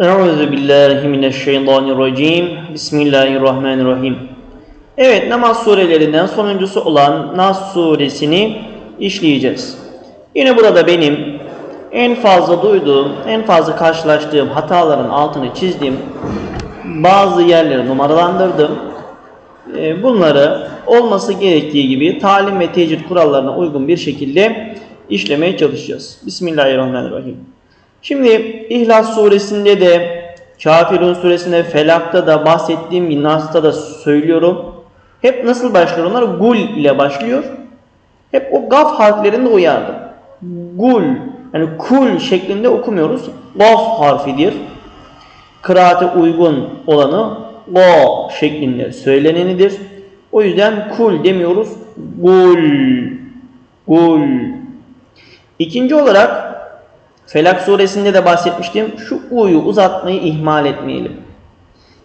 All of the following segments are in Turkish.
Euzu billahi mineşşeytanirracim. Bismillahirrahmanirrahim. Evet namaz surelerinden sonuncusu olan Nas suresini işleyeceğiz. Yine burada benim en fazla duyduğum, en fazla karşılaştığım hataların altını çizdim. Bazı yerleri numaralandırdım. Ee, Bunları olması gerektiği gibi talim ve tecrid kurallarına uygun bir şekilde işlemeye çalışacağız. Bismillahirrahmanirrahim. Şimdi İhlas suresinde de Kafirun suresinde Felak'ta da bahsettiğim gibi Nas'ta da söylüyorum. Hep nasıl başlıyor onlar? Gul ile başlıyor. Hep o gaf harflerinde uyardım. Gul yani kul şeklinde okumuyoruz. Gaf harfidir. Kıraate uygun olanı go şeklinde söylenenidir. O yüzden kul demiyoruz. Gul. Gul. İkinci olarak Felak suresinde de bahsetmiştim. Şu u'yu uzatmayı ihmal etmeyelim.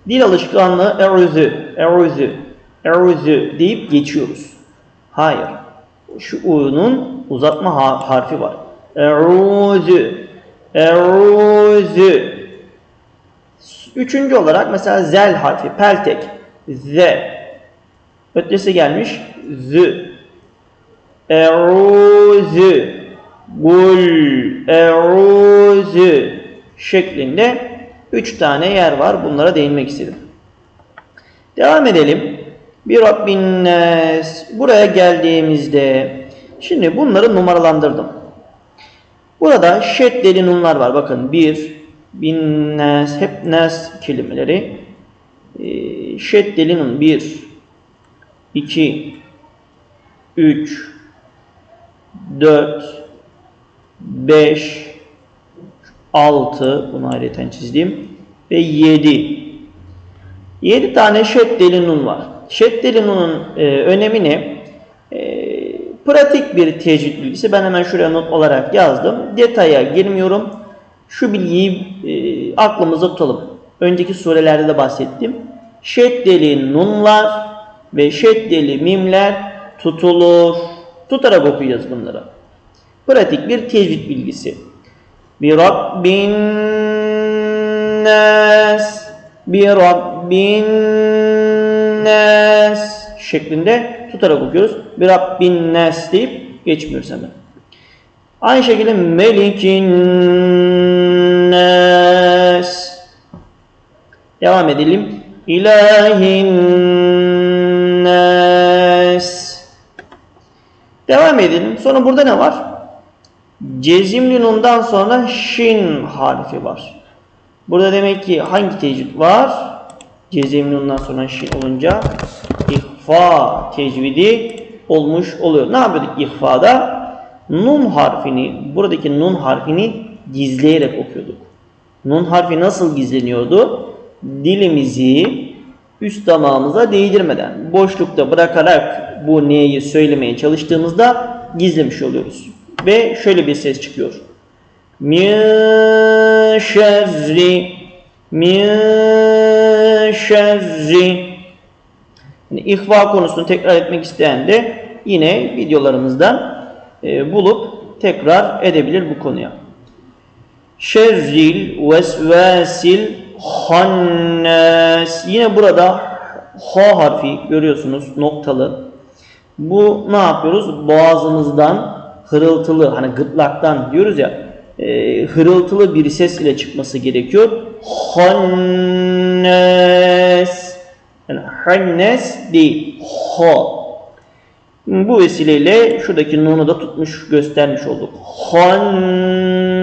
Dil alışkanlığı e'uzü, e'uzü, e'uzü deyip geçiyoruz. Hayır. Şu u'nun uzatma ha- harfi var. E'uzü, e'uzü. Üçüncü olarak mesela zel harfi, peltek, z. Ötesi gelmiş, z. E'uzü, Gul, e'uzü şeklinde üç tane yer var. Bunlara değinmek istedim. Devam edelim. Bir Rabbin. Buraya geldiğimizde şimdi bunları numaralandırdım. Burada şeddeli nunlar var. Bakın bir, bin nas, hep nas kelimeleri. Ee, şeddeli nun bir, iki, üç, dört, 5 6 bunu ayrıca çizdim ve 7 7 tane şeddeli nun var. Şeddeli nunun e, önemi ne? E, pratik bir tecvid bilgisi. Ben hemen şuraya not olarak yazdım. Detaya girmiyorum. Şu bilgiyi e, aklımızda tutalım. Önceki surelerde de bahsettim. Şeddeli nunlar ve şeddeli mimler tutulur. Tutarak okuyacağız bunları. Pratik bir tecvid bilgisi. Bir Rabbin nas bir Rabbin nas şeklinde tutarak okuyoruz. Bir Rabbin nas deyip geçmiyoruz hemen. Aynı şekilde Melikin nas Devam edelim. İlahin nas Devam edelim. Sonra burada ne var? Cezimli nundan sonra şin harfi var. Burada demek ki hangi tecvid var? Cezimli nundan sonra şin olunca ihfa tecvidi olmuş oluyor. Ne yapıyorduk ihfada? Nun harfini, buradaki nun harfini gizleyerek okuyorduk. Nun harfi nasıl gizleniyordu? Dilimizi üst damağımıza değdirmeden, boşlukta bırakarak bu neyi söylemeye çalıştığımızda gizlemiş oluyoruz. Ve şöyle bir ses çıkıyor. Min şerri min şerri yani ihva konusunu tekrar etmek isteyen de yine videolarımızdan e, bulup tekrar edebilir bu konuya. Şerril vesvesil hannas yine burada ha harfi görüyorsunuz noktalı. Bu ne yapıyoruz? Boğazımızdan hırıltılı hani gırtlaktan diyoruz ya e, hırıltılı bir ses ile çıkması gerekiyor. Hannes yani hannes değil. Ha. Bu vesileyle şuradaki nunu da tutmuş göstermiş olduk. Hannes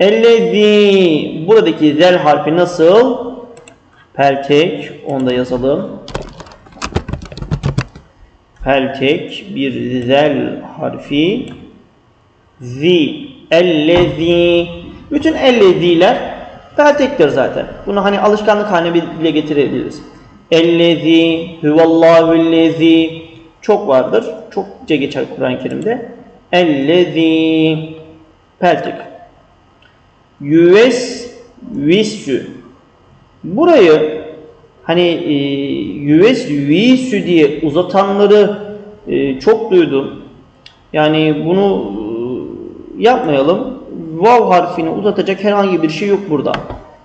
Ellezi buradaki zel harfi nasıl? Peltek onu da yazalım peltek bir zel harfi zi ellezi bütün elleziler peltektir zaten. Bunu hani alışkanlık haline bile getirebiliriz. Ellezi huvallahu ellezi çok vardır. Çokça geçer Kur'an-ı Kerim'de. Ellezi peltek. Yüves vissü Burayı hani e, US Visü diye uzatanları e, çok duydum. Yani bunu e, yapmayalım. vav harfini uzatacak herhangi bir şey yok burada.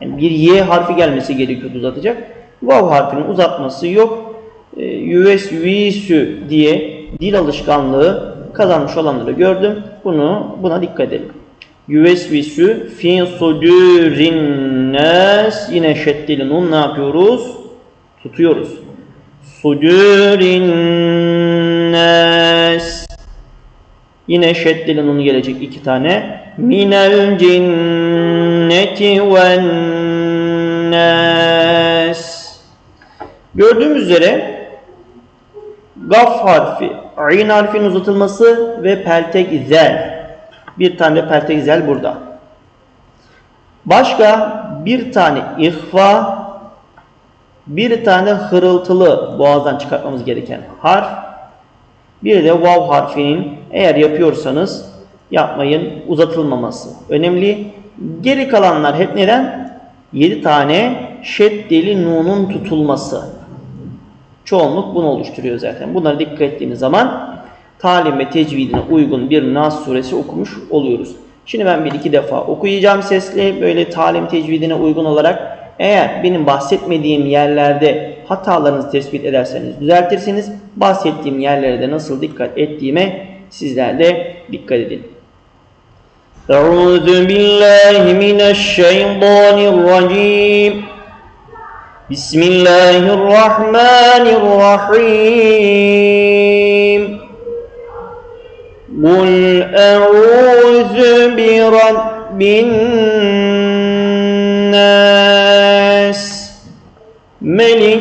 Yani bir y harfi gelmesi gerekiyordu uzatacak. Vav harfini uzatması yok. E, yüvesvisü diye dil alışkanlığı kazanmış olanları gördüm. Bunu buna dikkat edelim. Yüvesvisü fi sudurin nas yine şeddeli nun ne yapıyoruz? Tutuyoruz. Sudurin nas Yine şeddeli nun gelecek iki tane. Minel cinneti ven nas. Gördüğümüz üzere gaf harfi, ayn harfinin uzatılması ve peltek zel. Bir tane peltek zel burada. Başka bir tane ihfa, bir tane hırıltılı boğazdan çıkartmamız gereken harf. Bir de vav harfinin eğer yapıyorsanız yapmayın uzatılmaması önemli. Geri kalanlar hep neden? 7 tane şeddeli nunun tutulması. Çoğunluk bunu oluşturuyor zaten. Bunlara dikkat ettiğiniz zaman talim ve tecvidine uygun bir Nas suresi okumuş oluyoruz. Şimdi ben bir iki defa okuyacağım sesli böyle talim tecvidine uygun olarak eğer benim bahsetmediğim yerlerde hatalarınızı tespit ederseniz düzeltirsiniz. Bahsettiğim yerlere de nasıl dikkat ettiğime sizler de dikkat edin. Euzu billahi mineşşeytanirracim. Bismillahirrahmanirrahim. Kul euzu bi rabbin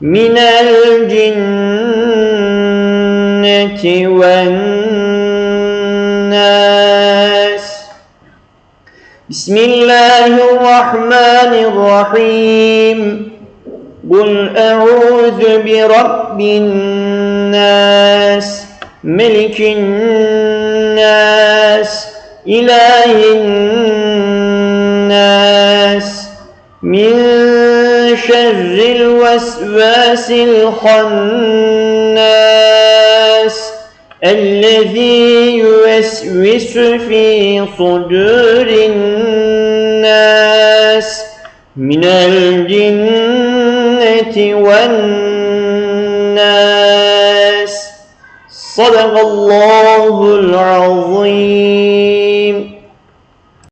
من الجنة والناس. بسم الله الرحمن الرحيم. قل أعوذ برب الناس ملك الناس إله الناس. من شر الوسواس الخناس الذي يوسوس في صدور الناس من الجنة والناس. صدق الله العظيم.